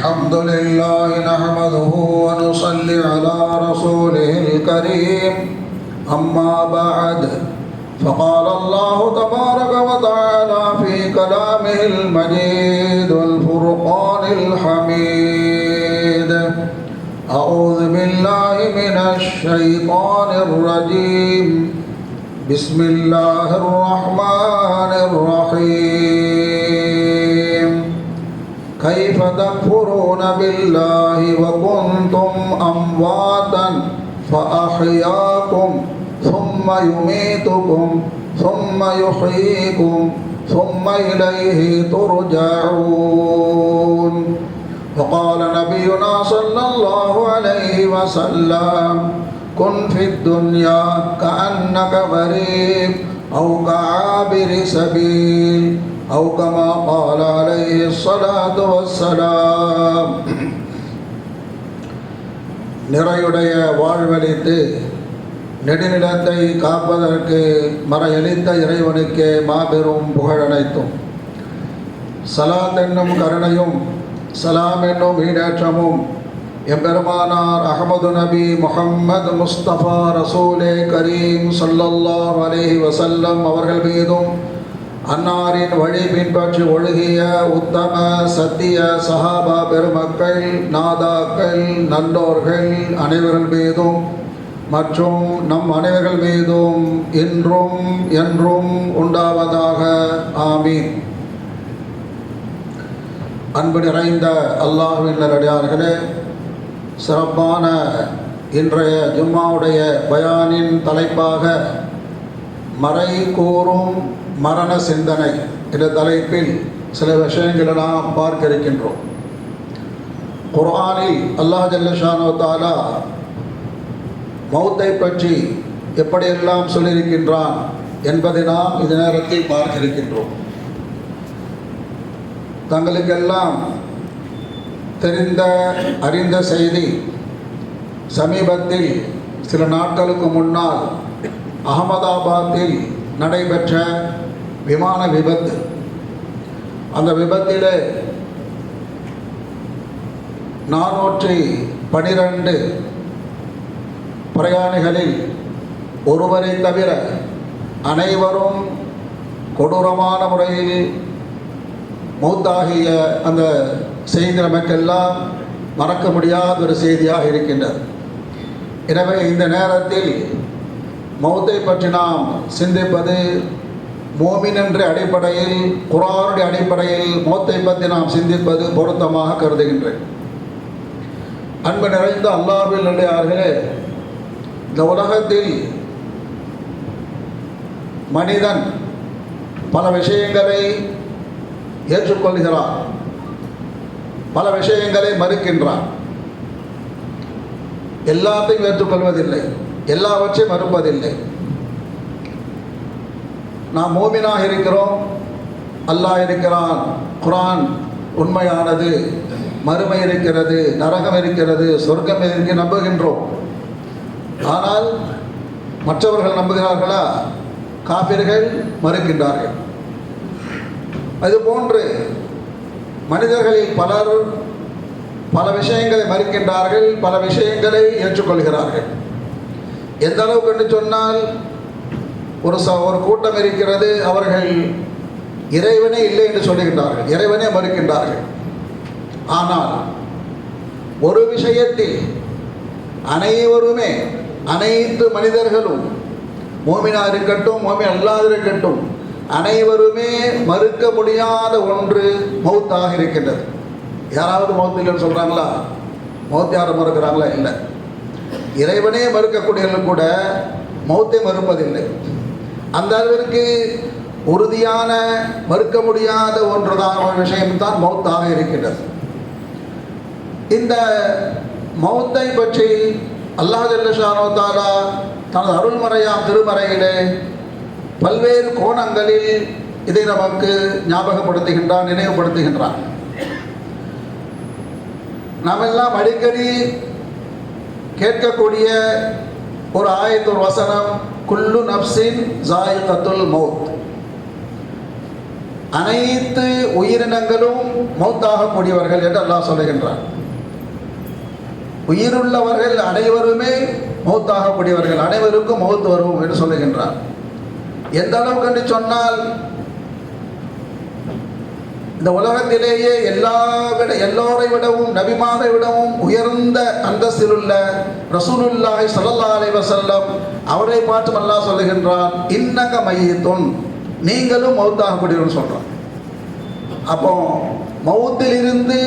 الحمد لله نحمده ونصلي على رسوله الكريم. أما بعد فقال الله تبارك وتعالى في كلامه المجيد والفرقان الحميد أعوذ بالله من الشيطان الرجيم. بسم الله الرحمن الرحيم. كيف تكفرون بالله وكنتم أمواتا فأحياكم ثم يميتكم ثم يحييكم ثم إليه ترجعون. وقال نبينا صلى الله عليه وسلم كن في الدنيا كأنك غريب أو كعابر سبيل. أو كما قال عليه الصلاة والسلام நிறையுடைய வாழ்வழித்து நெடுநிலத்தை காப்பதற்கு மறையளித்த இறைவனுக்கே மாபெரும் புகழனைத்தும் சலாத் என்னும் கருணையும் சலாம் என்னும் ஈடேற்றமும் எம்பெருமானார் அகமது நபி முஹம்மது முஸ்தபா ரசூலே கரீம் ஸல்லல்லாஹு அலைஹி வஸல்லம் அவர்கள் மீதும் அன்னாரின் வழி பின்பற்றி ஒழுகிய உத்தம சத்திய சஹாபா பெருமக்கள் நாதாக்கள் நல்லோர்கள் அனைவர்கள் மீதும் மற்றும் நம் அனைவர்கள் மீதும் இன்றும் என்றும் உண்டாவதாக. ஆமீன். அன்பு நிறைந்த அல்லாஹுவின் நல்லடியார்களே சிறப்பான இன்றைய ஜும்மாவுடைய பயானின் தலைப்பாக மறை கூறும் மரண சிந்தனை என்ற தலைப்பில் சில விஷயங்களை நாம் பார்க்க இருக்கின்றோம் குர்ஆனில் அல்லாஹ் ஜல்லஷானோ தாலா மௌத்தை பற்றி எப்படியெல்லாம் சொல்லியிருக்கின்றான் என்பதை நாம் இது நேரத்தில் பார்க்க இருக்கின்றோம் தங்களுக்கெல்லாம் தெரிந்த அறிந்த செய்தி சமீபத்தில் சில நாட்களுக்கு முன்னால் அகமதாபாத்தில் நடைபெற்ற விமான விபத்து. அந்த விபத்தில் நானூற்றி பனிரெண்டு பிரயாணிகளில் ஒருவரை தவிர அனைவரும் கொடூரமான முறையில் மௌத்தாகிய அந்த செய்தி நமக்கெல்லாம் மறக்க முடியாத ஒரு செய்தியாக இருக்கின்றது. எனவே இந்த நேரத்தில் மௌத்தை பற்றி நாம் சிந்திப்பது மோமின் என்ற அடிப்படையில் குரானுடைய அடிப்படையில் மௌத்தை பற்றி நாம் சிந்திப்பது பொருத்தமாக கருதுகின்றேன். அன்பு நிறைந்த அல்லாவில் நிலையார்களே இந்த உலகத்தில் மனிதன் பல விஷயங்களை ஏற்றுக்கொள்கிறான் பல விஷயங்களை மறுக்கின்றான். எல்லாத்தையும் ஏற்றுக்கொள்வதில்லை எல்லாவற்றையும் மறுப்பதில்லை. நாம் மோமினாக இருக்கிறோம். அல்லாஹ் இருக்கிறான். குரான் உண்மையானது. மறுமை இருக்கிறது நரகம் இருக்கிறது சொர்க்கம் இருக்கு நம்புகின்றோம். ஆனால் மற்றவர்கள் நம்புகிறார்களா? காபிர்கள் மறுக்கின்றார்கள். அதுபோன்று மனிதர்களில் பலர் பல விஷயங்களை மறுக்கின்றார்கள் பல விஷயங்களை ஏற்றுக்கொள்கிறார்கள். எந்த அளவுக்கு என்று சொன்னால் ஒரு ச ஒரு கூட்டம் இருக்கிறது. அவர்கள் இறைவனே இல்லை என்று சொல்லுகின்றார்கள். இறைவனே மறுக்கின்றார்கள். ஆனால் ஒரு விஷயத்தில் அனைவருமே அனைத்து மனிதர்களும் மோமினா இருக்கட்டும் மோமி அல்லாது இருக்கட்டும் அனைவருமே மறுக்க முடியாத ஒன்று மௌத்தாக இருக்கின்றது. யாராவது மௌத்து இல்லைன்னு சொல்கிறாங்களா மௌத் யாரும் மறுக்கிறாங்களா? இல்லை. இறைவனே மறுக்கக்கூடியவர்கள் கூட மௌத்தை மறுப்பதில்லை. அந்த அளவிற்கு உறுதியான மறுக்க முடியாத ஒன்றுதான ஒரு விஷயம்தான் மௌத்தாக இருக்கின்றது. இந்த மௌத்தை பற்றி அல்லாஹ் ஜல்லஷானோ தனது அருள்மறையாம் திருமறையிலே பல்வேறு கோணங்களில் இதை நமக்கு ஞாபகப்படுத்துகின்றான் நினைவுபடுத்துகின்றான். நாம் எல்லாம் அடிக்கடி கேட்கக்கூடிய ஒரு ஆயத்தொரு வசனம் குல்லு நப்சின் ஜாயிகத்துல் மௌத். அனைத்து உயிரினங்களும் மௌத்தாகக்கூடியவர்கள் என்று அல்லாஹ் சொல்லுகின்றார் உயிருள்ளவர்கள் அனைவருமே மௌத்தாகக்கூடியவர்கள் அனைவருக்கும் மௌத்து வருவோம் என்று சொல்லுகின்றார் எந்த அளவுக்கு என்று சொன்னால் இந்த உலகத்திலேயே எல்லா விட எல்லோரை விடவும் நபிமாரை விடவும் உயர்ந்த அந்தஸ்தில் உள்ள ரசூலுல்லாஹி ஸல்லல்லாஹு அலைஹி வஸல்லம் அவரை பார்த்து அல்லா சொல்லுகின்றான் இன்னக மையத்தொன். நீங்களும் மௌத்தாகக்கூடியவர்கள் சொல்கிறோம் அப்போ மௌத்திலிருந்து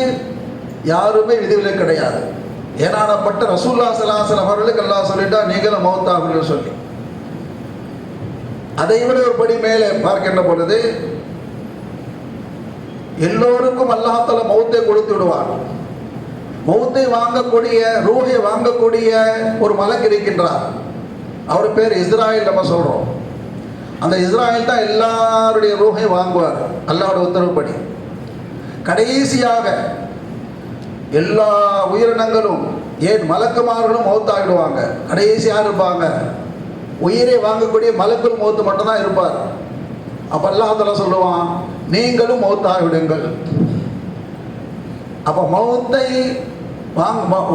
யாருமே விதிவிலை கிடையாது. ஏனானப்பட்ட ரசூல்லா சலாசல் அவர்களுக்கு எல்லாம் சொல்லிட்டா நீங்களும் மௌத்தாகுங்கள் சொல்லி. அதை விட ஒரு படி மேலே பார்க்கின்ற பொழுது எல்லோருக்கும் அல்லாஹால மௌத்தை கொடுத்து விடுவார் மௌத்தை வாங்கக்கூடிய ரூஹை வாங்கக்கூடிய ஒரு மலக்கு இருக்கின்றார். அவர் பேர் இஸ்ராயல் நம்ம சொல்றோம். அந்த இஸ்ராயல் தான் எல்லாருடைய ரூஹை வாங்குவார். அல்லாவோட உத்தரவுப்படி. கடைசியாக எல்லா உயிரினங்களும் ஏன் மலக்குமார்களும் மௌத்தாகிடுவாங்க. கடைசியாக இருப்பாங்க? உயிரை வாங்கக்கூடிய மலக்குள் மௌத்து மட்டும்தான் இருப்பார். அப்போ அல்லாஹால சொல்லுவான் நீங்களும் மௌத்தாகிவிடுங்கள் அப்போ மௌத்தை வாங்க ம-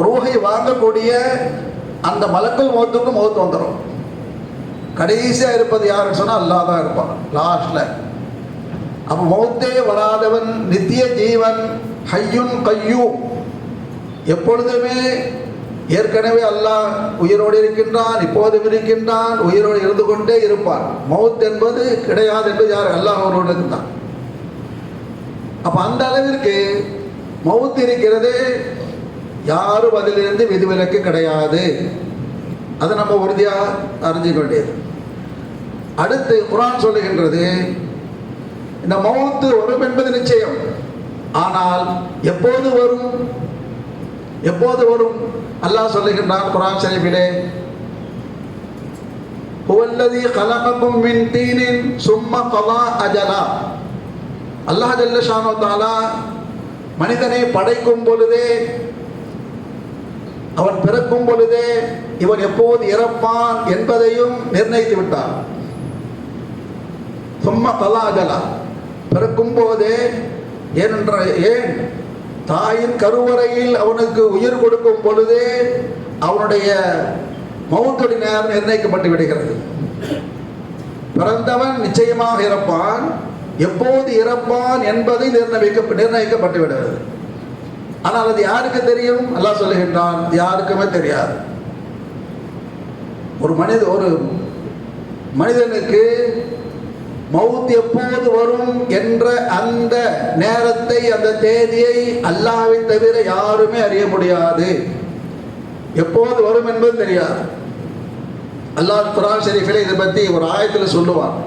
வாங்கக்கூடிய அந்த மலக்குள் மௌத்துக்கும் மௌத்து வந்துடும் கடைசியாக இருப்பது யாருன்னு சொன்னால் அல்லாஹ் தான் இருப்பான். லாஸ்ட்ல அப்போ மௌத்தே வராதவன் நித்திய ஜீவன் ஹையுன் கையும். எப்பொழுதுமே ஏற்கனவே அல்லாஹ் உயிரோடு இருக்கின்றான் இப்போதும் இருக்கின்றான் உயிரோடு இருந்து கொண்டே இருப்பான். மௌத் என்பது கிடையாது என்பது யார்? அல்லாஹ் ஒருவனுக்கு தான் அப்போ அந்த அளவிற்கு மவுத்து இருக்கிறது யாரும் அதிலிருந்து விதிவிலக்கு கிடையாது. அதை நம்ம உறுதியாக அறிஞ்சிக்க வேண்டியது அடுத்து குரான் சொல்லுகின்றது இந்த மௌத்து வரும் என்பது நிச்சயம். ஆனால் எப்போது வரும்? எப்போது வரும்? அல்லாஹ் சொல்லுகின்றான் குரான் ஷரீஃபிலே ஹுவல்லதி கலகக்கும் மின் தீனின் சும்ம கலா அஜலா. அல்லாஹ் ஜல்லஷானோ தாலா மனிதனை படைக்கும் பொழுதே அவன் பிறக்கும் பொழுதே இவன் எப்போது இறப்பான் என்பதையும் நிர்ணயித்து விட்டான். சும்மா தலாஜலா. பிறக்கும் போதே ஏனென்ற ஏன்? தாயின் கருவறையில் அவனுக்கு உயிர் கொடுக்கும் பொழுதே அவனுடைய மௌத்தொடி நேரம் நிர்ணயிக்கப்பட்டு விடுகிறது. பிறந்தவன் நிச்சயமாக இறப்பான். எப்போது இறப்பான் என்பதை நிர்ணயிக்க நிர்ணயிக்கப்பட்டு விடுகிறது ஆனால் அது யாருக்கு தெரியும்? அல்லாஹ் சொல்லுகின்றான் அது யாருக்குமே தெரியாது. ஒரு மனித ஒரு மனிதனுக்கு மவுத் எப்போது வரும் என்ற அந்த நேரத்தை அந்த தேதியை அல்லாவை தவிர யாருமே அறிய முடியாது. எப்போது வரும் என்பது தெரியாது. அல்லாஹ் குரான் ஷெரீஃபில் இதை பற்றி ஒரு ஆயத்தில் சொல்லுவான்.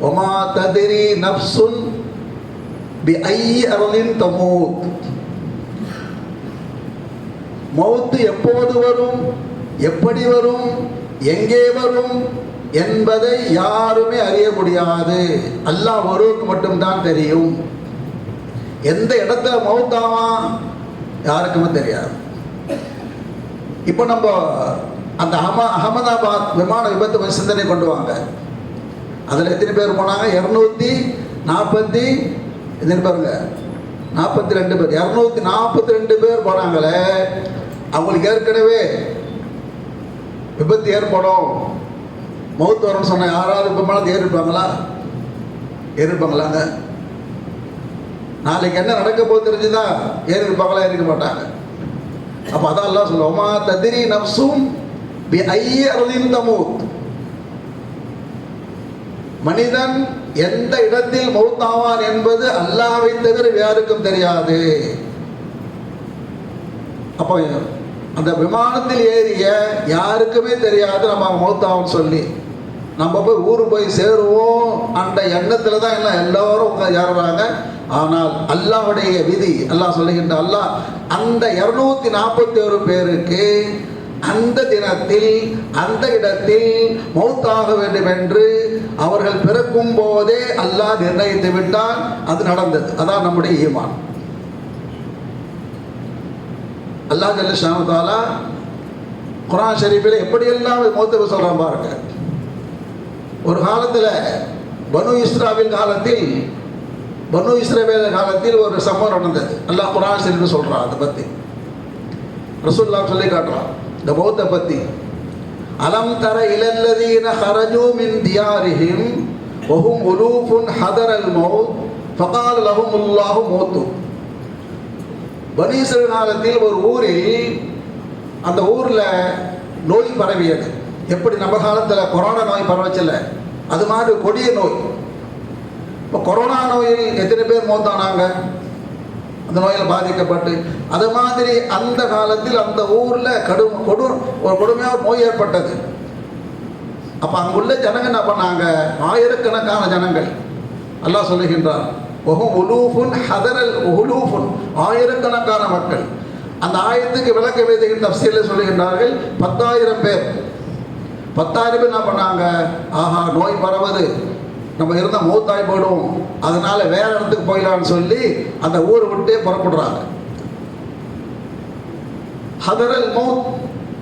ஒமா ததிரி நப்சுன் பி ஐ அருளின் தமூத் மௌத்து எப்போது வரும்? எப்படி வரும்? எங்கே வரும்? என்பதை யாருமே அறிய முடியாது. அல்லாஹ் ஒருவருக்கு மட்டும்தான் தெரியும். எந்த இடத்துல மௌத்தாவா யாருக்குமே தெரியாது. இப்போ நம்ம அந்த அஹம அகமதாபாத் விமான விபத்து சிந்தனை கொண்டு வாங்க. அதில் எத்தனை பேர் போனாங்க? இரநூத்தி நாற்பத்தி எத்தனை பேருங்க? நாற்பத்தி ரெண்டு பேர். இரநூத்தி நாற்பத்தி ரெண்டு பேர் போனாங்களே. அவங்களுக்கு ஏற்கனவே விபத்து ஏற்படும். மௌத்து வரும்னு சொன்ன யாராவது விபமானது மேலே ஏறிருப்பாங்களா ஏறிருப்பாங்களாங்க நாளைக்கு என்ன நடக்க போது தெரிஞ்சுதா? ஏறிருப்பாங்களா ஏறிக்க மாட்டாங்க. அப்போ அதான் எல்லாம் சொல்லுவோமா ததிரி நப்சும் பி ஐய அருளின் தமூத். மனிதன் எந்த இடத்தில் மௌத்தாவான் என்பது அல்லாவை தவிர யாருக்கும் தெரியாது. அப்போ அந்த விமானத்தில் ஏறிய யாருக்குமே தெரியாது நம்ம மௌத்தாவும் சொல்லி. நம்ம போய் ஊர் போய் சேருவோம் அந்த எண்ணத்தில் தான் எல்லாம் எல்லோரும் உட்காந்து ஏறுறாங்க. ஆனால் அல்லாவுடைய விதி அல்லாஹ் சொல்லுகின்ற அல்லாஹ் அந்த இரநூத்தி நாற்பத்தி ஒரு பேருக்கு அந்த தினத்தில் அந்த இடத்தில் மௌத்தாக வேண்டும் என்று அவர்கள் பிறக்கும் போதே அல்லாஹ் நிர்ணயித்து விட்டால் அது நடந்தது. அதான் நம்முடைய ஈமான். அல்லாஹ் ஜல்ல குரான் ஷரீஃபில் எப்படியெல்லாம் மௌத்தர் சொல்கிறான் பாருங்க. ஒரு காலத்தில் பனு இஸ்ராவின் காலத்தில் பனு இஸ்ரேவேல காலத்தில் ஒரு சம்பவம் நடந்தது. அல்லாஹ் குரான் ஷரீஃப் சொல்றான் அதை பத்தி. ரசூல்லா சொல்லி காட்டுறான். இந்த பௌத்த பத்தி. அலம் தர இலல்லதீன ஹரஜூ மின் தியாரிஹிம் வஹும் உலூஃபுன் ஹதரல் மௌத் ஃபகால் லஹுமுல்லாஹு மௌத்து. பனீஸ்வர காலத்தில் ஒரு ஊரில் அந்த ஊரில் நோய் பரவியது. எப்படி நம்ம காலத்தில் கொரோனா நோய் பரவச்சில்ல? அது மாதிரி கொடிய நோய். இப்போ கொரோனா நோயில் எத்தனை பேர் மௌத்தானாங்க? அந்த நோயில் பாதிக்கப்பட்டு அது மாதிரி அந்த காலத்தில் அந்த ஊரில் கடும் கொடு ஒரு கொடுமையாக நோய் ஏற்பட்டது. அப்போ அங்குள்ள ஜனங்கள் என்ன பண்ணாங்க? ஆயிரக்கணக்கான ஜனங்கள். அல்லாஹ் சொல்லுகின்றார் ஒஹும் உலூஃபுன் ஹதரல் உலூஃபுன். ஆயிரக்கணக்கான மக்கள். அந்த ஆயிரத்துக்கு விளக்க வேதிகள் தப்சியில் சொல்லுகின்றார்கள் பத்தாயிரம் பேர். பத்தாயிரம் பேர் என்ன பண்ணாங்க? ஆஹா நோய் பரவது. நம்ம இருந்தால் மூத்தாய் போயிடுவோம் அதனால வேற இடத்துக்கு போயிடலாம்னு சொல்லி அந்த ஊரை விட்டே புறப்படுறாங்க. ஹதரல் மவுத்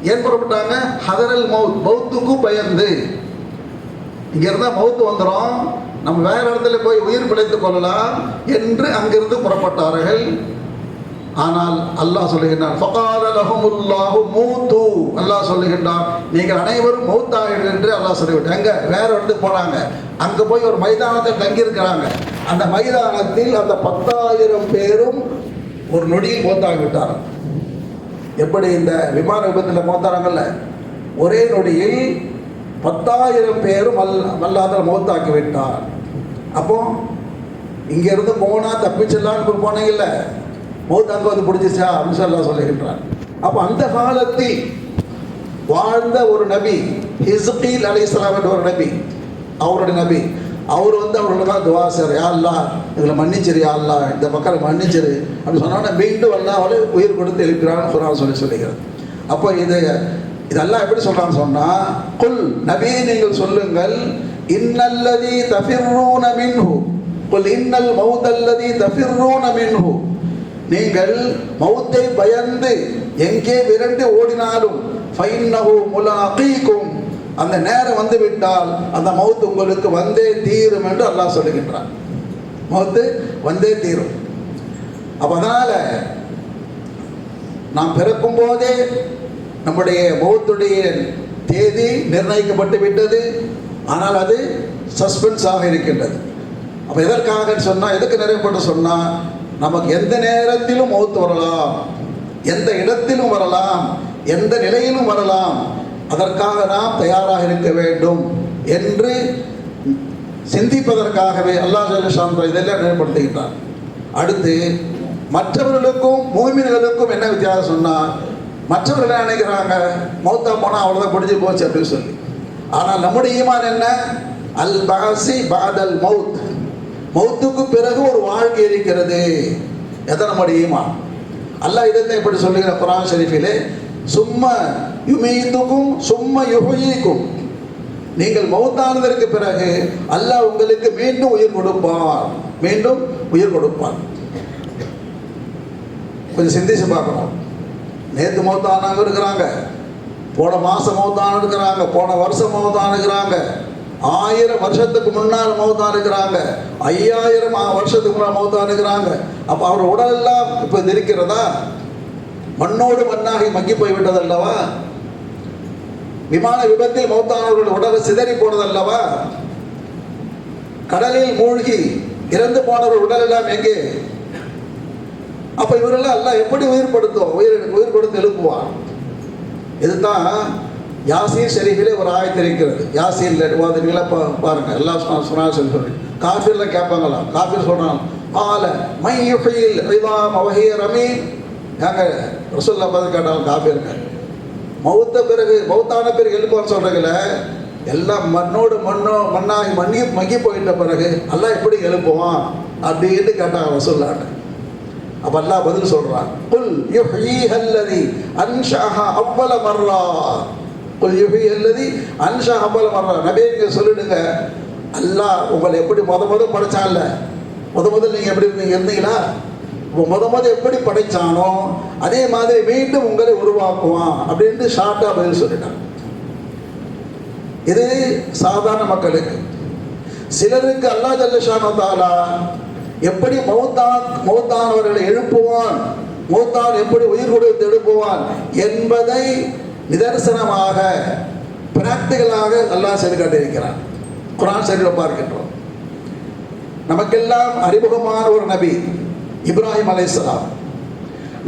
ஏன் புறப்பட்டாங்க? ஹதரல் மவுத் மவுத்துக்கும் பயந்து இங்க இருந்தா மவுத்து வந்துடும் நம்ம வேற இடத்துல போய் உயிர் பிழைத்துக் கொள்ளலாம் என்று அங்கிருந்து புறப்பட்டார்கள். ஆனால் அல்லாஹ் சொல்லுகிறான் லஹுமுல்லாஹு மூத்து. அல்லாஹ் சொல்லுகின்றான் நீங்கள் அனைவரும் மௌத்தாயிடு என்று அல்லாஹ் சொல்லிவிட்டு அங்கே வேற இடத்துக்கு போனாங்க. அங்கே போய் ஒரு மைதானத்தில் தங்கியிருக்கிறாங்க. அந்த மைதானத்தில் அந்த பத்தாயிரம் பேரும் ஒரு நொடியில் மௌத்தாகி விட்டார்கள் எப்படி இந்த விமான விபத்தில் மோத்தாராங்கல்ல ஒரே நொடியில் பத்தாயிரம் பேரும் வல் வல்லாதல் மௌத்தாக்கி விட்டார். அப்போ இங்கேருந்து போனால் தப்பிச்சிடலான்னு போனீங்கல்ல? மௌத் அங்கே வந்து பிடிச்சிச்சா அப்படின்னு சொல்லலாம் சொல்லுகின்றான். சொல்லுகின்றார் அப்போ அந்த காலத்தில் வாழ்ந்த ஒரு நபி ஹிஸ்கீல் அலி இஸ்லாம் என்ற ஒரு நபி அவருடைய நபி. அவர் வந்து அவரோட தான் துவா சார் யா அல்லா இதில் மன்னிச்சிரு யா அல்லா இந்த மக்களை மன்னிச்சிரு. அப்படின்னு சொன்னால் மீண்டும் அல்லா அவளை உயிர் கொடுத்து எழுப்பினான்னு குரான் சொல்லி சொல்லுகிறது அப்போ இது இதெல்லாம் எப்படி சொல்கிறான்னு சொன்னால் குல் நபி நீங்கள் சொல்லுங்கள் இன்னல்லதி தஃபிர்ரூன மின்ஹு. குல் இன்னல் மௌதல்லதி தஃபிர்ரூன மின்ஹு. நீங்கள் மௌத்தை பயந்து எங்கே விரண்டு ஓடினாலும் ஃபைன்னஹு முலாகீக்கும் அந்த நேரம் வந்து விட்டால் அந்த மவுத் உங்களுக்கு வந்தே தீரும் என்று அல்லாஹ் சொல்லுகின்றான். மௌத்து வந்தே தீரும். அப்ப நாம் பிறக்கும் போதே நம்முடைய மௌத்துடைய தேதி நிர்ணயிக்கப்பட்டு விட்டது. ஆனால் அது சஸ்பென்ஸாக இருக்கின்றது. அப்போ எதற்காக சொன்னால் எதுக்கு நிறைவேற்ற சொன்னால் நமக்கு எந்த நேரத்திலும் மௌத்து வரலாம். எந்த இடத்திலும் வரலாம். எந்த நிலையிலும் வரலாம். அதற்காக நாம் தயாராக இருக்க வேண்டும் என்று சிந்திப்பதற்காகவே அல்லாஹ் ஜல்லிஷான் இதெல்லாம் நிலைப்படுத்துகின்றார் அடுத்து மற்றவர்களுக்கும் மூமின்களுக்கும் என்ன வித்தியாசம் சொன்னால் மற்றவர்கள் என்ன நினைக்கிறாங்க? மௌத்தா போனால் அவ்வளோதான் முடிஞ்சு போச்சு அப்படின்னு சொல்லி. ஆனால் நம்முடைய ஈமான் என்ன? அல் பகசி பாதல் மவுத். மௌத்துக்கு பிறகு ஒரு வாழ்க்கை இருக்கிறது. எத்தனை நம்முடைய ஈமான் அல்லாஹ் இதைத்தான் இப்படி சொல்லுகிற குரான் ஷெரீஃபிலே சும்மா யுமீத்துக்கும் சும்மா யுஹீக்கும் நீங்கள் மௌத்தானதற்கு பிறகு அல்லாஹ் உங்களுக்கு மீண்டும் உயிர் கொடுப்பார். மீண்டும் உயிர் கொடுப்பார். கொஞ்சம் சிந்திச்சு பார்க்கணும். நேற்று மௌத்தானவங்க இருக்கிறாங்க. போன மாதம் மௌத்தான இருக்கிறாங்க. போன வருஷம் மௌத்தான இருக்கிறாங்க. ஆயிரம் வருஷத்துக்கு முன்னால் மௌத்தா இருக்கிறாங்க. ஐயாயிரம் வருஷத்துக்கு முன்னால் மௌத்தா இருக்கிறாங்க. அப்போ அவர் உடலெல்லாம் இப்போ இருக்கிறதா? மண்ணோடு மண்ணாகி மக்கி போய்விட்டது அல்லவா விமான விபத்தில் மௌத்தானவர்கள் உடல் சிதறி போனது அல்லவா கடலில் மூழ்கி இறந்து போனவர் உடல் எல்லாம் எங்கே? அப்ப இவரெல்லாம் எல்லாம் எப்படி உயிர்படுத்தும் உயிர் உயிர் கொடுத்து எழுப்புவார். இதுதான் யாசீர் ஷெரீஃபிலே ஒரு ஆயத்து இருக்கிறது. யாசீர் வாதிகளா பாருங்க. எல்லாம் சொன்னா சொல்லி சொல்லி. காஃபிர்ல கேட்பாங்களாம் காஃபிர் சொல்றாங்க ஆல மை யுஹில் ரிதாம் அவஹிய ரமி ஏங்க ரசூல்லா பார்த்து கேட்டாங்க காஃபிருங்க மௌத்த பிறகு மௌத்தான பிறகு எழுப்பான்னு சொல்றீங்களே? எல்லாம் மண்ணோடு மண்ணோ மண்ணாகி மண்ணி மங்கி போயிட்ட பிறகு எல்லாம் எப்படி எழுப்புவான்? அப்படின்னு கேட்டாங்க ரசூல்லாட்ட அப்ப அல்லா பதில் சொல்றான் குல் யுஹ்யீஹா அல்லதி அன்ஷாஹா அவ்வல மர்ரா. குல் யுஹ்யீஹா அல்லதி அன்ஷஅஹா அவ்வல சொல்லிடுங்க. அல்லாஹ் உங்களை எப்படி முத முத படைச்சான்ல? முத முதல் நீங்க எப்படி இருந்தீங்க இருந்தீங்களா? இப்போ முத முத எப்படி படைச்சானோ அதே மாதிரி மீண்டும் உங்களை உருவாக்குவான் அப்படின்ட்டு ஷார்ட்டா பதில் சொல்லிட்டான் இது சாதாரண மக்களுக்கு. சிலருக்கு அல்லாஹ் ஜல்லஷானோ தாலா எப்படி மௌத்தான் மௌத்தானவர்களை எழுப்புவான்? மௌத்தான் எப்படி உயிர் கொடுத்து எழுப்புவான்? என்பதை நிதர்சனமாக பிராக்டிகலாக அல்லாஹ் செய்து காட்டியிருக்கிறான். குரான் சரியில் பார்க்கின்றோம் நமக்கெல்லாம் அறிமுகமான ஒரு நபி இப்ராஹிம் அலைஹிஸ்ஸலாம்.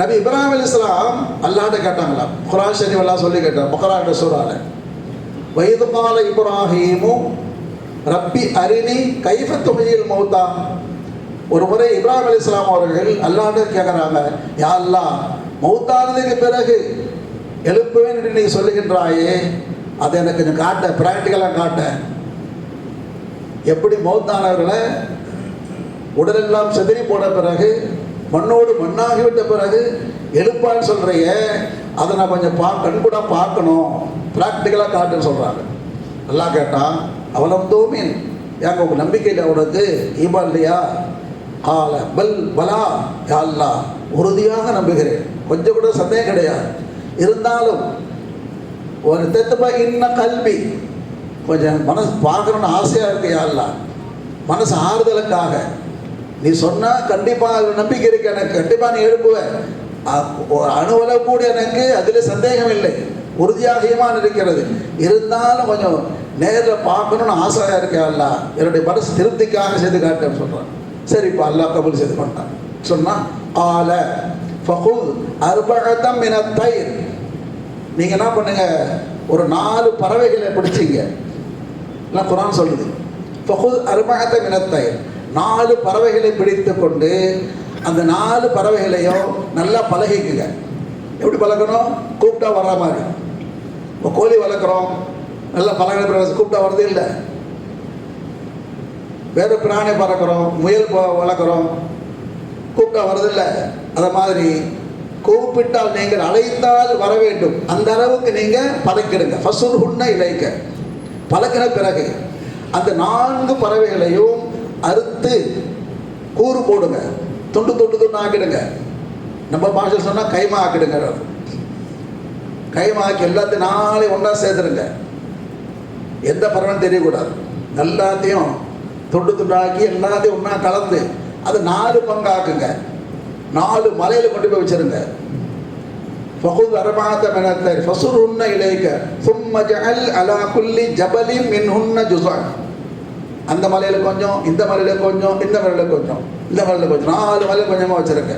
நபி இப்ராஹிம் அலி இஸ்லாம் அல்லாட்ட கேட்டாங்களாம் குரான் ஷரீஃப் எல்லாம் சொல்லி கேட்டார் புகரா சூறால. வயது கால இப்ராஹிமும் ரப்பி அரிணி கைஃப தொகையில் மௌத்தா. ஒரு முறை இப்ராஹிம் அலைஹிஸ்ஸலாம் அவர்கள் அல்லாட்ட கேட்குறாங்க யா அல்லாஹ் மௌத்தானதுக்கு பிறகு எழுப்புவேன் என்று நீ சொல்லுகின்றாயே அதை எனக்கு கொஞ்சம் காட்ட ப்ராக்டிக்கலாக காட்ட. எப்படி மௌத்தானவர்களை உடலெல்லாம் செதறி போன பிறகு மண்ணோடு மண்ணாகிவிட்ட பிறகு எழுப்பான்னு சொல்கிறைய அதை நான் கொஞ்சம் பா கண்கூட பார்க்கணும். ப்ராக்டிக்கலாக காட்டுன்னு சொல்கிறாங்க நல்லா கேட்டான் அவலம் தோமின் ஏங்க உங்கள் நம்பிக்கையில் அவனுக்கு ஈமா இல்லையா? ஆல பல் பலா யா உறுதியாக நம்புகிறேன். கொஞ்சம் கூட சந்தேகம் கிடையாது. இருந்தாலும் ஒரு தெத்தப்பா இன்ன கல்வி கொஞ்சம் மனசு பார்க்கணுன்னு ஆசையாக இருக்கு யா மனசு ஆறுதலுக்காக. நீ சொன்னால் கண்டிப்பாக நம்பிக்கை இருக்கு எனக்கு கண்டிப்பாக நீ எழுப்புவேன். அ- அணுவளவு கூட எனக்கு அதில் சந்தேகம் இல்லை. உறுதியாகியமான இருக்கிறது. இருந்தாலும் கொஞ்சம் நேரில் பார்க்கணும்னு ஆசையாக இருக்கா அல்லா. என்னுடைய மனசு திருப்திக்காக செய்து காட்டேன்னு சொல்றான். சரிப்பா அல்லாஹ் கபுல் செய்து கொண்டான். சொன்னா ஆல ஃபகுல் அர்பகத்தம் மின தயிர். நீங்க என்ன பண்ணுங்க? ஒரு நாலு பறவைகளை பிடிச்சிங்க. எல்லாம் குரான் சொல்லுது? ஃபகுல் அருமகத்தை மினத்தயிர் நாலு பறவைகளை பிடித்து கொண்டு அந்த நாலு பறவைகளையும் நல்லா பழகிக்குங்க. எப்படி பழகணும்? கூப்பிட்டா வர்ற மாதிரி. இப்போ கோழி வளர்க்குறோம். நல்லா பழகின பிறகு கூப்பிட்டா வருது இல்லை. வேறு பிராணி பறக்கிறோம். முயல் வளர்க்குறோம். கூப்பிட்டா வருதில்லை அதை மாதிரி கூப்பிட்டால் நீங்கள் அழைத்தால் வர வேண்டும். அந்த அளவுக்கு நீங்கள் பழக்கிடுங்க ஃபசுல் உண்ண இழைக்க பழக்கின பிறகு அந்த நான்கு பறவைகளையும் அறுத்து கூறு போடுங்க. துண்டு துண்டு துண்டு ஆக்கிடுங்க. நம்ம பாஷை சொன்னால் கைமா ஆக்கிடுங்க. கைமா ஆக்கி எல்லாத்தையும் நாளை ஒன்றா சேர்த்துருங்க எந்த பறவைன்னு தெரியக்கூடாது. எல்லாத்தையும் துண்டு துண்டாக்கி எல்லாத்தையும் ஒன்றா கலந்து அது நாலு பங்காக்குங்க. நாலு மலையில் கொண்டு போய் வச்சிருங்க فخذ أربعة من الطير فصرهن إليك ثم جعل على كل جبل منهن جزءا அந்த மலையில கொஞ்சம் இந்த மலையில கொஞ்சம் இந்த மலையில கொஞ்சம் இந்த மலையில கொஞ்சம் நாலு மலையில கொஞ்சமா வச்சிருங்க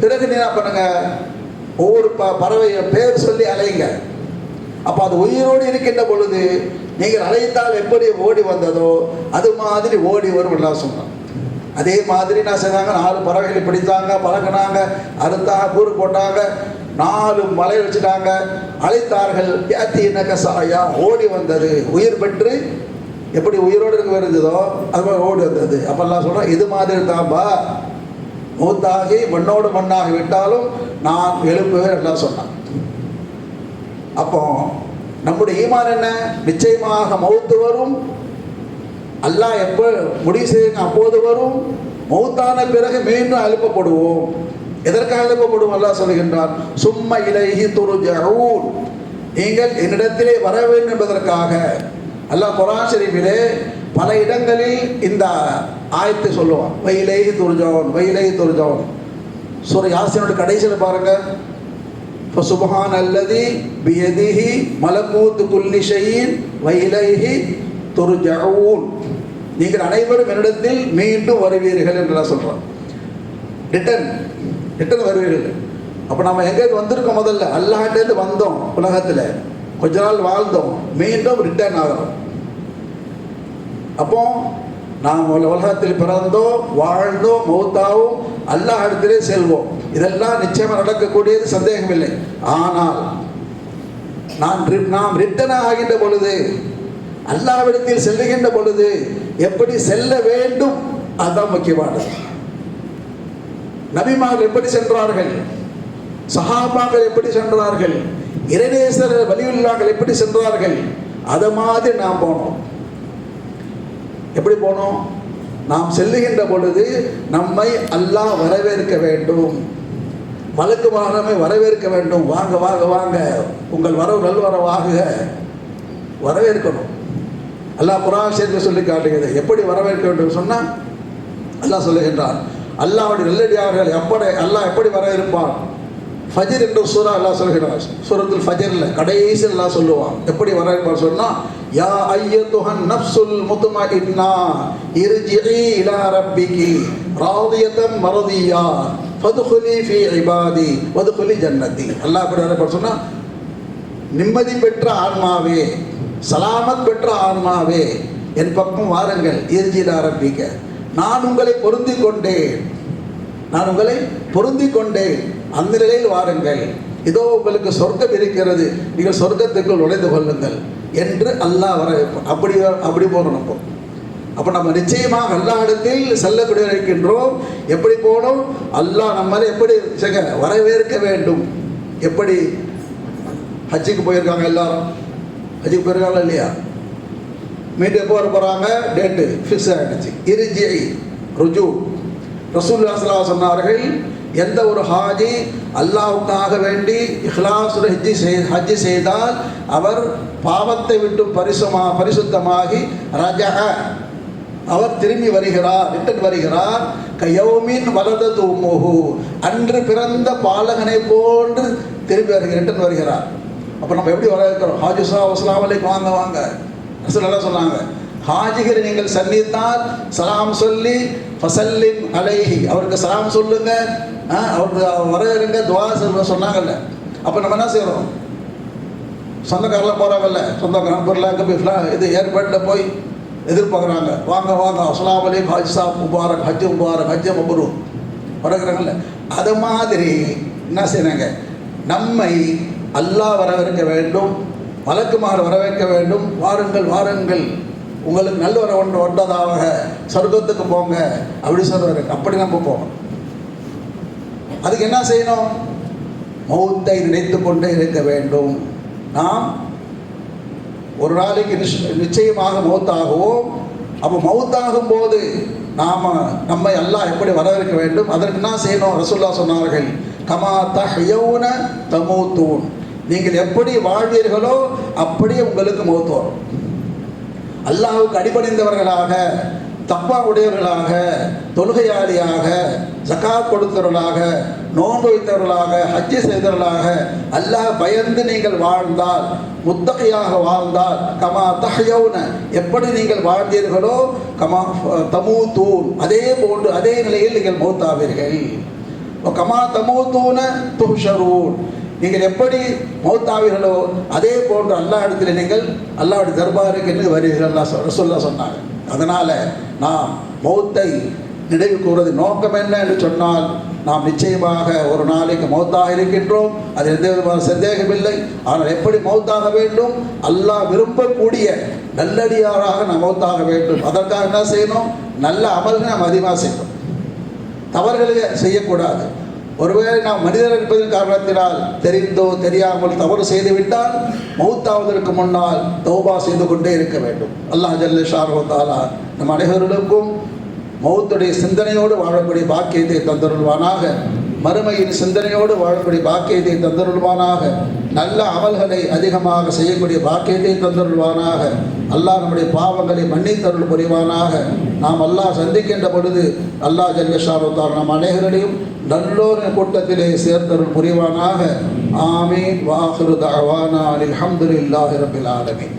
பிறகு நீ என்ன பண்ணுங்க ஒவ்வொரு ப பறவைய பேர் சொல்லி அலைங்க அப்போ அது உயிரோடு இருக்கின்ற பொழுது நீங்கள் அழைத்தால் எப்படி ஓடி வந்ததோ அது மாதிரி ஓடி வரும் எல்லாம் சொன்னான் அதே மாதிரி நான் செஞ்சாங்க நாலு பறவைகளை பிடித்தாங்க பழகினாங்க அறுத்தாங்க கூறு போட்டாங்க நாலு மலை வச்சுட்டாங்க. அழைத்தார்கள் ஏத்தி கசாயா? ஓடி வந்தது. உயிர் பெற்று எப்படி உயிரோடு இருக்க வருந்ததோ அது மாதிரி ஓடி வந்தது. அப்பெல்லாம் சொல்கிறேன் இது மாதிரி தான்பா. மூத்தாகி மண்ணோடு மண்ணாகி விட்டாலும் நான் எழுப்புவேன் எல்லாம் சொன்னான். அப்போ நம்முடைய ஈமான் என்ன? நிச்சயமாக மௌத்து வரும். அல்லாஹ் எப்போ முடிவு செய்யுங்க அப்போது வரும். மௌத்தான பிறகு மீண்டும் அழுப்பப்படுவோம் எதற்காக அழுப்பப்படுவோம் அல்லாஹ் சொல்கின்றார் சும்மா இலகி துரு ஜரூர் நீங்கள் என்னிடத்திலே வர வேண்டும் என்பதற்காக. அல்லாஹ் குரான் பல இடங்களில் இந்த ஆயத்தை சொல்லுவான் வயிலேகி துருஜாவன் வயிலேகி துருஜாவன் சூர் யாசினோட கடைசியில் பாருங்கள் இப்போ சுபஹான் அல்லதி பியதிஹி மலக்கூத்து குல்லிஷையின் வயிலைஹி துருஜவுன் நீங்கள் அனைவரும் என்னிடத்தில் மீண்டும் வருவீர்கள் என்று நான் சொல்கிறேன் ரிட்டன் ரிட்டன் வருவீர்கள். அப்போ நம்ம எங்கேருந்து வந்திருக்கோம் முதல்ல? அல்லாஹ்ட்டேருந்து வந்தோம் உலகத்தில். கொஞ்ச நாள் வாழ்ந்தோம். மீண்டும் ரிட்டர்ன் ஆகிறோம் அப்போ நாம் உலகத்தில் பிறந்தோம் வாழ்ந்தோம் மௌத்தாவும் அல்லாஹ் இடத்திலே செல்வோம். இதெல்லாம் நிச்சயமாக நடக்கக்கூடியது சந்தேகமில்லை. ஆனால் நான் நாம் ரிட்டர்ன் ஆகின்ற பொழுது அல்லாவிடத்தில் செல்லுகின்ற பொழுது எப்படி செல்ல வேண்டும்? அதுதான் முக்கியமானது. நபிமார்கள் எப்படி சென்றார்கள்? சஹாபாக்கள் எப்படி சென்றார்கள்? இறைநேசர் வலியுள்ளார்கள் எப்படி சென்றார்கள்? அதை மாதிரி நாம் போனோம். எப்படி போனோம்? நாம் செல்லுகின்ற பொழுது நம்மை அல்லாஹ் வரவேற்க வேண்டும். வழக்கு வாகனமே வரவேற்க வேண்டும். வாங்க வாங்க வாங்க. உங்கள் வரவு நல்வரவாக வரவேற்கணும். அல்லாஹ் குரான் சேர்த்து சொல்லி காட்டுகிறது. எப்படி வரவேற்க வேண்டும் சொன்னால் அல்லாஹ் சொல்லுகின்றான். அல்லாவுடைய நல்லடியார்கள் எப்படி அல்லாஹ் எப்படி வரவேற்பான் ஃபஜர் என்று சூரா அல்லாஹ் சொல்கிறார் சூரத்துல் ஃபஜரில் கடைசி எல்லாம் சொல்லுவான். எப்படி வரவேற்பான் சொன்னால் யா ஐயத்துஹன் நஃப்சுல் முத்மஇன்னா இர்ஜிஇ இலா ரப்பிகி ராதியதம் மரதியா ஃபதுகுலி ஃபி இபாதி வதுகுலி ஜன்னதி அல்லாஹ் எப்படி வரவேற்பான் சொன்னா நிம்மதி பெற்ற ஆன்மாவே சலாமத் பெற்ற ஆன்மாவே என் பக்கம் வாருங்கள் இறுதியில் ஆரம்பிக்க நான் உங்களை பொருந்தி கொண்டேன் நான் உங்களை பொருந்தி கொண்டேன் அந்த நிலையில் வாருங்கள். இதோ உங்களுக்கு சொர்க்கம் இருக்கிறது. நீங்கள் சொர்க்கத்துக்குள் நுழைந்து கொள்ளுங்கள் என்று அல்லாஹ் வர அப்படி அப்படி போகணும் அப்போ. அப்போ நம்ம நிச்சயமாக எல்லா இடத்தில் செல்லக்கூடிய இருக்கின்றோம் எப்படி போகணும்? அல்லாஹ் நம்மளை எப்படி வரவேற்க வேண்டும். எப்படி? ஹஜ்ஜுக்கு போயிருக்காங்க எல்லாரும். அதுக்கு பிறகு இல்லையா மீண்டும் எப்போ வர போகிறாங்க டேட்டு ஃபிக்ஸ் ஆகிடுச்சு இருஜிஐ ருஜு ரசூல்லா சொன்னார்கள் எந்த ஒரு ஹாஜி அல்லாவுக்காக வேண்டி இஹ்லாசுர ஹஜ்ஜி செய் ஹஜ்ஜி செய்தால் அவர் பாவத்தை விட்டு பரிசுமா பரிசுத்தமாகி ரஜக அவர் திரும்பி வருகிறார் ரிட்டன் வருகிறார் கயோமின் வலத தூமுகு அன்று பிறந்த பாலகனை போன்று திரும்பி வருகிறார் ரிட்டன் வருகிறார் அப்போ நம்ம எப்படி வர இருக்கிறோம் ஹாஜிசா வசலாமலைக்கு வாங்க வாங்க. நல்லா சொன்னாங்க. ஹாஜிகளை நீங்கள் சந்தித்தால் சலாம் சொல்லி ஃபசல்லிம் அலைஹி. அவருக்கு சலாம் சொல்லுங்க. அவருக்கு வரவேறுங்க துவா சொல்ல சொன்னாங்கல்ல. அப்போ நம்ம என்ன செய்கிறோம் சொந்தக்காரெல்லாம் போகிறாங்கல்ல சொந்தக்காரன் பொருள் போய் இது ஏற்பாட்டில் போய் எதிர்பார்க்குறாங்க. வாங்க வாங்க. அஸ்லாம் அலைக்கும் ஹஜ் சாப் முபாரக் ஹஜ் முபாரக் ஹஜ் மபரு வரக்குறாங்கல்ல அது மாதிரி என்ன செய்யறாங்க நம்மை அல்லாஹ் வரவேற்க வேண்டும். மலக்குமார் வரவேற்க வேண்டும். வாருங்கள் வாருங்கள். உங்களுக்கு நல்ல வர ஒன்று ஒன்றதாக சொர்க்கத்துக்கு போங்க அப்படி சொல்றாரு. அப்படி நம்ம போகணும். அதுக்கு என்ன செய்யணும்? மௌத்தை நினைத்து கொண்டே இருக்க வேண்டும். நாம் ஒரு நாளைக்கு நிஷ் நிச்சயமாக மௌத்தாகவும். அப்போ மௌத்தாகும் போது நாம் நம்மை எல்லாம் எப்படி வரவேற்க வேண்டும்? அதற்கு என்ன செய்யணும்? ரசுல்லா சொன்னார்கள் கமா தஹ்யௌன தமூத்தூன். நீங்கள் எப்படி வாழ்வீர்களோ அப்படியே உங்களுக்கு மௌத்து வரும். அல்லாஹ்வுக்கு அடிபணிந்தவர்களாக தப்பா உடையவர்களாக தொழுகையாளியாக ஜகாத் கொடுத்தவர்களாக நோன்பு வைத்தவர்களாக ஹஜ்ஜி செய்தவர்களாக அல்லாஹ் பயந்து நீங்கள் வாழ்ந்தால் முத்தகையாக வாழ்ந்தால் கமா தகையோன எப்படி நீங்கள் வாழ்ந்தீர்களோ கமா தமு தூண் அதே போன்று அதே நிலையில் நீங்கள் மூத்தாவீர்கள். கமா தமூத்தூன துஹ்ஷரூன் நீங்கள் எப்படி மௌத்தாவீர்களோ அதே போன்று அல்லாஹ் இடத்துல நீங்கள் அல்லாவுடைய தர்பாருக்கு என்று வருவீர்கள் அல்லாஹ் சொன்னாங்க. அதனால் நாம் மௌத்தை நினைவு கூறுவது நோக்கம் என்ன என்று சொன்னால் நாம் நிச்சயமாக ஒரு நாளைக்கு மௌத்தாக இருக்கின்றோம். அது எந்த விதமான சந்தேகமில்லை ஆனால் எப்படி மௌத்தாக வேண்டும்? அல்லாஹ் விரும்பக்கூடிய நல்லடியாராக நாம் மௌத்தாக வேண்டும். அதற்காக என்ன செய்யணும்? நல்ல அமல்களை நாம் அதிகமாக செய்யணும். தவறுகளை செய்யக்கூடாது. ஒருவேளை நாம் மனிதர் என்பதன் காரணத்தினால் தெரிந்தோ தெரியாமல் தவறு செய்துவிட்டால் மௌத்தாவதற்கு முன்னால் தௌபா செய்து கொண்டே இருக்க வேண்டும். அல்லாஹ் ஜல்ல ஷாரோ நம் அனைவர்களுக்கும் மௌத்துடைய சிந்தனையோடு வாழக்கூடிய பாக்கியத்தை தந்தருள்வானாக. மறுமையின் சிந்தனையோடு வாழக்கூடிய பாக்கியத்தை தந்தருள்வானாக. நல்ல அமல்களை அதிகமாக செய்யக்கூடிய பாக்கியத்தை தந்தருள்வானாக. அல்லாஹ் நம்முடைய பாவங்களை மன்னித்தருள் புரிவானாக. நாம் அல்லாஹ் சந்திக்கின்ற பொழுது அல்லாஹ் ஜல்லஷாருத்தார் நம் அனைவரையும் நல்லோர் கூட்டத்திலே சேர்த்தருள் புரிவானாக. ஆமீன். வாஹிரு தஅவானா அல்ஹம்துலில்லாஹி ரப்பில் ஆலமின்.